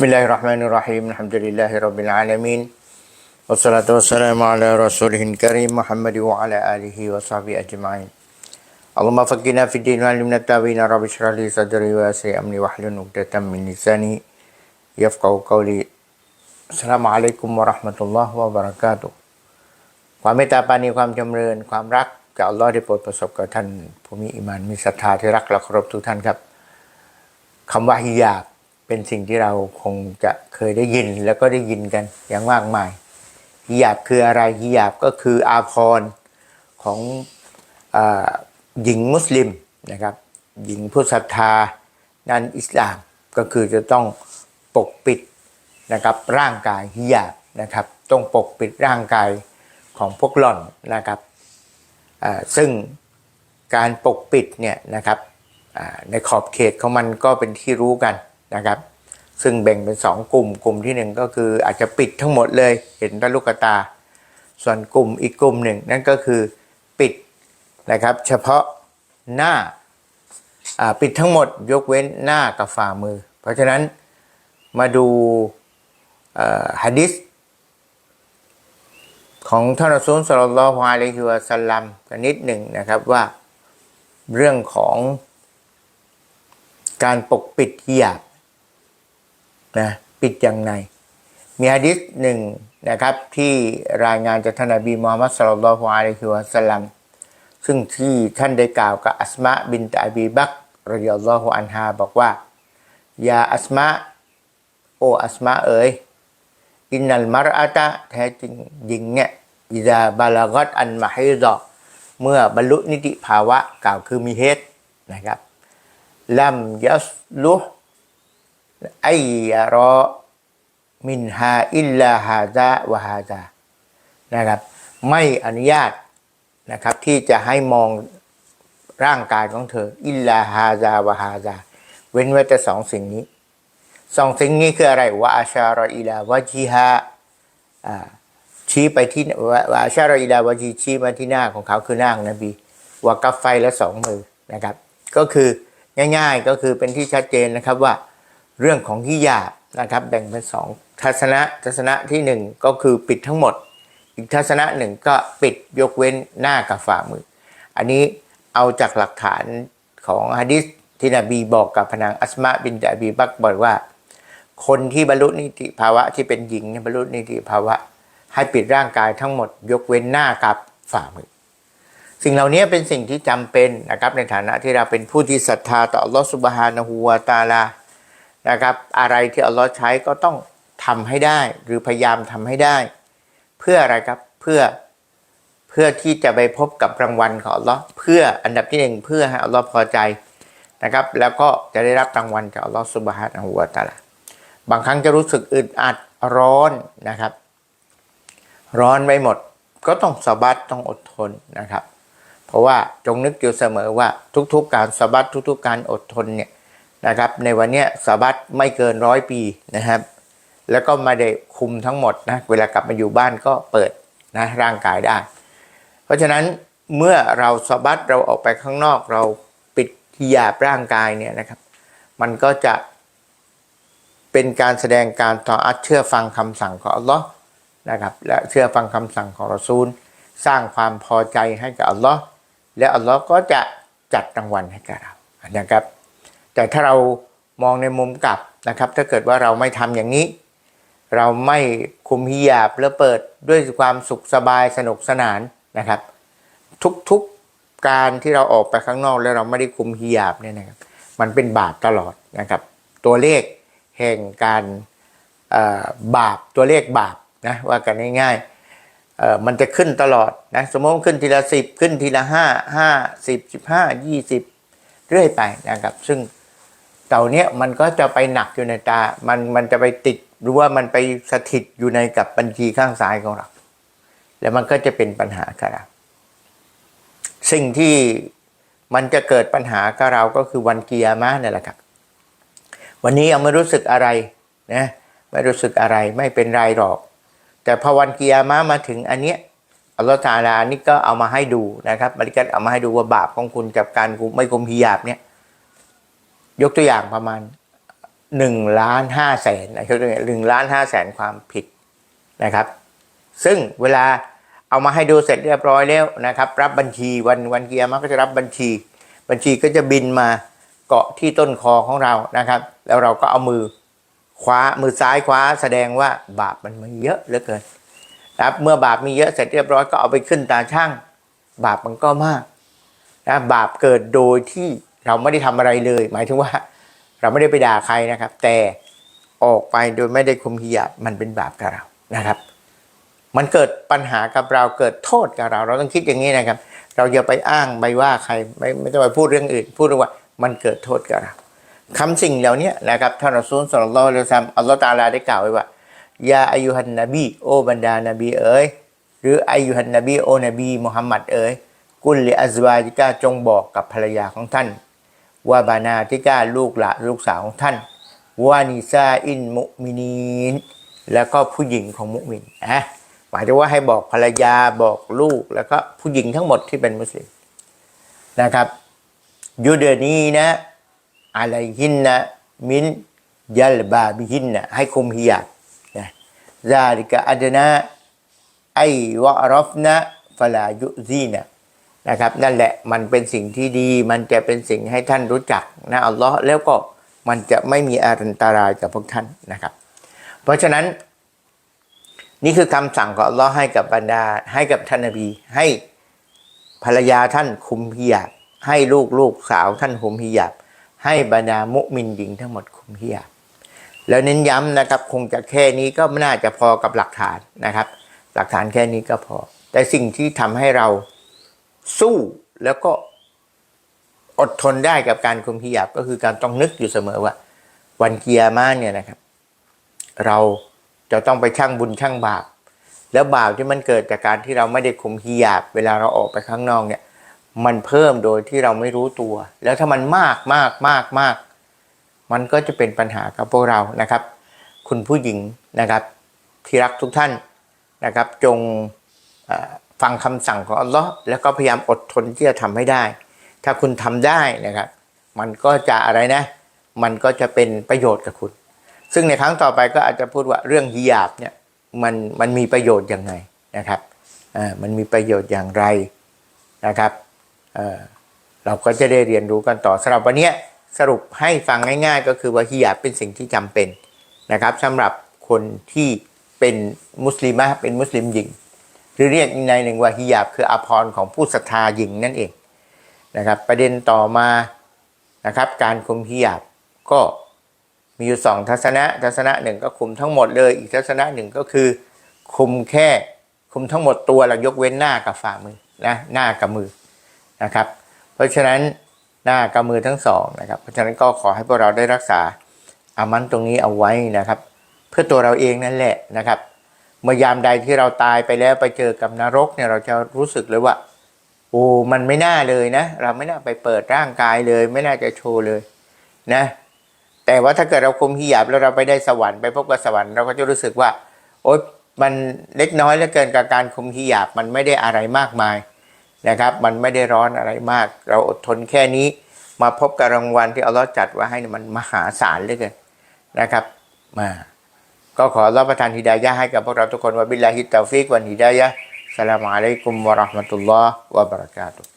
بسم الله الرحمن الرحيم الحمد لله رب العالمين والصلاة والسلام على رسوله الكريم محمد وعلى آله وصحبه أجمعين اللهم فقنا في الدين وعلمنا التابعين رب اشرح لي صدري ويسر أمني وحل نقطة من لساني يفقه قولي السلام عليكم ورحمة الله وبركاته ความเมตตาปานีความจำเริญความรักจากอัลลอฮ์ได้โปรดประสบกับท่านผู้มีอิมานมีศรัทธาที่รักและเคารพทุกท่านครับคำว่าฮิยาบ เป็นสิ่งที่เราคงจะเคยได้ยินแล้วก็ได้ยินกันอย่างมากมายฮิญาบคืออะไรฮิญาบก็คืออาภรณ์ของอหญิงมุสลิมนะครับ หญิงผู้ศรัทธาด้นอิสลามก็คือจะต้องปกปิดนะครับร่างกายฮิญาบนะครับ ต้องปกปิดร่างกายของพวกหล่อนนะครับซึ่งการปกปิดเนี่ยนะครับในขอบเขตของมันก็เป็นที่รู้กัน นะครับ ซึ่งแบ่งเป็นสองกลุ่มกลุ่มที่หนึ่งก็คืออาจจะปิดทั้งหมดเลยเห็นด้วยลูกตา ส่วนกลุ่มอีกกลุ่มหนึ่งนั่นก็คือปิดนะครับ เฉพาะหน้าปิดทั้งหมดยกเว้นหน้ากับฝ่ามือ เพราะฉะนั้นมาดูฮะดิษของท่านอซูลสลลัลลอฮุอะลัยฮิวะสัลลัมกันนิดหนึ่งนะครับว่าเรื่องของการปกปิดฮิญาบ นะปิดยังไงมีฮะดิษหนึ่งนะครับที่รายงานจากท่านนบีมูฮัมมัดสลลัลลอฮุอะลัยฮิวะสัลลัมซึ่งที่ท่านได้กล่าวกับอัสมาบินตอบีบักรดิยัลลอฮุอันฮาบอกว่ายาอัสมาโออัสมาเอ๋ยอินนัลมารอะตะแท้จริงหญิงเนี่ยอิดาบาลากอตอันมาฮิดอเมื่อบรรลุนิติภาวะกล่าวคือมีเฮดนะครับลัมยัสลุ ไอยารอมินฮาอิลลาฮาซาวะฮาซานะครับ ไม่อนุญาตนะครับที่จะให้มองร่างกายของเธอ อิลลาฮาซาวะฮาซาเว้นไว้แต่สองสิ่งนี้สองสิ่งนี้คืออะไรวะอาชารออิลาวะจีฮาชี้ไปที่วะอาชารออิลาวะจีชี้มาที่หน้าของเขาคือหน้าของนบีวะกัฟไฟและสองมือนะครับ ก็คือง่ายๆก็คือเป็นที่ชัดเจนนะครับว่า เรื่องของฮิญาบนะครับแบ่งเป็นสองทัศนะทัศนะที่หนึ่งก็คือปิดทั้งหมด อีกทัศนะหนึ่งก็ปิดยกเว้นหน้ากับฝ่ามือ อันนี้เอาจากหลักฐานของฮะดิษที่นบีบอกกับพนางอัสมาบินตะอบีบักบอกว่า คนที่บรรลุนิติภาวะที่เป็นหญิงบรรลุนิติภาวะ ให้ปิดร่างกายทั้งหมด ยกเว้นหน้ากับฝ่ามือ สิ่งเหล่านี้เป็นสิ่งที่จำเป็นนะครับในฐานะที่เราเป็นผู้ที่ศรัทธาต่อลอสุบฮานะฮูวาตาลา นะครับ อะไรที่อัลลอฮ์ใช้ก็ต้องทำให้ได้หรือพยายามทำให้ได้ เพื่ออะไรครับเพื่อเพื่อที่จะไปพบกับรางวัลของอัลลอฮ์เพื่ออันดับที่หนึ่งเพื่อให้อัลลอฮ์พอใจนะครับ แล้วก็จะได้รับรางวัลจากอัลลอฮ์สุบฮานะฮูวาตาลาบางครั้งจะรู้สึกอึดอัดร้อนนะครับ ร้อนไปหมดก็ต้องสบัดต้องอดทนนะครับ เพราะว่าจงนึกอยู่เสมอว่าทุกๆการสบัดทุกๆการอดทนเนี่ย นะครับ ในวันนี้สะบัดไม่เกินร้อยปีนะครับ แล้วก็ม่ได้คุมทั้งหมดนะเวลากลับมาอยู่บ้านก็เปิดนะร่างกายได้ เพราะฉะนั้นเมื่อเราสะบัดเราออกไปข้างนอกเราปิดที่หยาบร่างกายเนี่ยนะครับ มันก็จะเป็นการแสดงการต่ออัดเชื่อฟังคำสั่งของอัลลอฮ์นะครับและเชื่อฟังคำสั่งของรอซูล สร้างความพอใจให้กับอัลลอฮ์และอัลลอฮ์ก็จะจัดรางวัลให้กับเรานะครับ แต่ถ้าเรามองในมุมกลับนะครับ ถ้าเกิดว่าเราไม่ทำอย่างนี้ เราไม่คุมฮิญาบแล้วเปิดด้วยความสุขสบายสนุกสนานนะครับ ทุกๆการที่เราออกไปข้างนอกแล้วเราไม่ได้คุมฮิญาบเนี่ยนะครับ มันเป็นบาปตลอดนะครับ ตัวเลขแห่งการบาปตัวเลขบาปนะว่ากันง่ายๆมันจะขึ้นตลอดนะสมมติขึ้นทีละสิบขึ้นทีละห้าห้าสิบสิบห้ายี่สิบเรื่อยไปนะครับ ซึ่ง เต่าเนี้ยมันก็จะไปหนักอยู่ในตา มันมันจะไปติดหรือว่ามันไปสถิตอยู่ในกับบัญชีข้างซ้ายของเรา แล้วมันก็จะเป็นปัญหากับเราสิ่งที่มันจะเกิดปัญหากับเราก็คือวันเกิยามะห์นั่นแหละครับ วันนี้ยังไม่รู้สึกอะไรนะไม่รู้สึกอะไรไม่เป็นไรหรอก แต่พอวันเกิยามะมาถึงอันเนี้ยอัลลอฮฺตาลานี่ก็เอามาให้ดูนะครับมาริกัตเอามาให้ดูว่าบาปของคุณกับการไม่คุมฮิญาบเนี่ย ยกตัวอย่างประมาณหนึ่งล้านห้าแสนนะครับหนึ่งล้านห้าแสนความผิดนะครับ ซึ่งเวลาเอามาให้ดูเสร็จเรียบร้อยแล้วนะครับ รับบัญชีวันวันเกียร์มันก็จะรับบัญชี บัญชีก็จะบินมาเกาะที่ต้นคอของเรานะครับ แล้วเราก็เอามือคว้ามือซ้ายคว้าแสดงว่าบาปมันมีเยอะเหลือเกินนะครับเมื่อบาปมีเยอะเสร็จเรียบร้อยก็เอาไปขึ้นตาช่าง บาปมันก็มากนะบาปเกิดโดยที่ เราไม่ได้ทำอะไรเลย หมายถึงว่า เราไม่ได้ไปด่าใครนะครับ แต่ออกไปโดยไม่ได้คุมหิยาบมันเป็นบาปกับเรานะครับ มันเกิดปัญหากับเราเกิดโทษกับเรา เราต้องคิดอย่างนี้นะครับ เราอย่าไปอ้างไปว่าใครไม่ไม่ต้องไปพูดเรื่องอื่น พูดว่ามันเกิดโทษกับเราคำสิ่งเหล่านี้นะครับท่านอัสซุลสลลัลลอฮุอะลัยฮิวะซัมอัลลอฮฺตอาลาได้กล่าวไว้ว่ายาอายุฮันนบี โอบรรดานบีเอ๋ยหรืออายุฮันนบีโอนบีมุฮัมมัดเอ๋ยกุลลิอัซวาจิกาจงบอกกับภรรยาของท่าน ว่าบานาติกาลูกหละลูกสาวของท่านวานิซาอินมุมินีนแล้วก็ผู้หญิงของมุมินนะหมายถึงว่าให้บอกภรรยาบอกลูกแล้วก็ผู้หญิงทั้งหมดที่เป็นมุสลิมนะครับยูเดนีนะอะไรหินนะมินยัลบาบิหินนะให้คุมฮิยาบนะซาลิกะอัดนะไอวะรอฟนะฟลายุซีนะ นะครับ นั่นแหละมันเป็นสิ่งที่ดี มันจะเป็นสิ่งให้ท่านรู้จักนะอัลลอฮ์แล้วก็มันจะไม่มีอันตรายกับพวกท่านนะครับ เพราะฉะนั้น นี่คือคำสั่งของอัลลอฮ์ให้กับบรรดาให้กับท่านนบีให้ภรรยาท่านคุมฮิญาบให้ลูกลูกสาวท่านคุมฮิญาบให้บรรดามุมินหญิงทั้งหมดคุมฮิญาบแล้วเน้นย้ำนะครับ คงจะแค่นี้ก็ไม่น่าจะพอกับหลักฐานนะครับ หลักฐานแค่นี้ก็พอ แต่สิ่งที่ทำให้เรา สู้แล้วก็อดทนได้กับการคุมพิยาบก็คือการต้องนึกอยู่เสมอว่า วันเกียร์มาเนี่ยนะครับ เราจะต้องไปชั่งบุญชั่งบาป แล้วบาปที่มันเกิดจากการที่เราไม่ได้คุมพิยาบเวลาเราออกไปข้างนอกเนี่ย มันเพิ่มโดยที่เราไม่รู้ตัว แล้วถ้ามันมากมากมากมากมันก็จะเป็นปัญหากับพวกเรานะครับ คุณผู้หญิงนะครับที่รักทุกท่านนะครับ จง ฟังคำสั่งของอัลลอฮ์แล้วก็พยายามอดทนที่จะทำให้ได้ ถ้าคุณทำได้นะครับ มันก็จะอะไรนะ มันก็จะเป็นประโยชน์กับคุณ ซึ่งในครั้งต่อไปก็อาจจะพูดว่าเรื่องฮิญาบเนี่ยมันมันมีประโยชน์ยังไงนะครับอ่ามันมีประโยชน์อย่างไรนะครับเอ่อเราก็จะได้เรียนรู้กันต่อสำหรับวันนี้สรุปให้ฟังง่าย ๆ ก็คือว่าฮิญาบเป็นสิ่งที่จำเป็นนะครับสำหรับคนที่เป็นมุสลิมะเป็นมุสลิมหญิง รือเรียกอีกในหนึ่งว่าฮิญาบคืออภรณ์ของผู้ศรัทธาหญิงนั่นเองนะครับ ประเด็นต่อมานะครับ การคุมฮิญาบก็มีอยู่สองทัศนะ ทัศนะหนึ่งก็คุมทั้งหมดเลย อีกทัศนะหนึ่งก็คือ คุมแค่คุมทั้งหมดตัวเรายกเว้นหน้ากับฝ่ามือนะหน้ากับมือนะครับ เพราะฉะนั้นหน้ากับมือทั้งสองนะครับ เพราะฉะนั้นก็ขอให้พวกเราได้รักษาอามันตรงนี้เอาไว้นะครับ เพื่อตัวเราเองนั่นแหละนะครับ เมื่อยามใดที่เราตายไปแล้วไปเจอกับนรกเนี่ยเราจะรู้สึกเลยว่า โอ้มันไม่น่าเลยนะ เราไม่น่าไปเปิดร่างกายเลย ไม่น่าจะโชว์เลยนะ แต่ว่าถ้าเกิดเราคุมหิยาบแล้วเราไปได้สวรรค์ไปพบกับสวรรค์เราก็จะรู้สึกว่า โอ๊ยมันเล็กน้อยเหลือเกินกับการคุมหิยาบมันไม่ได้อะไรมากมายนะครับ มันไม่ได้ร้อนอะไรมาก เราอดทนแค่นี้ มาพบกับรางวัลที่อัลลอฮ์จัดไว้ให้มันมหาศาลเหลือเกินนะครับมา ก็ขอรับประทานฮิดายะให้กับพวกเราทุกคนว่าบิลลาฮิตตาฟิกวันฮิดายะสลามอะลัยกุมวะราะห์มะตุลลอฮ์วะบะเราะกาตุฮ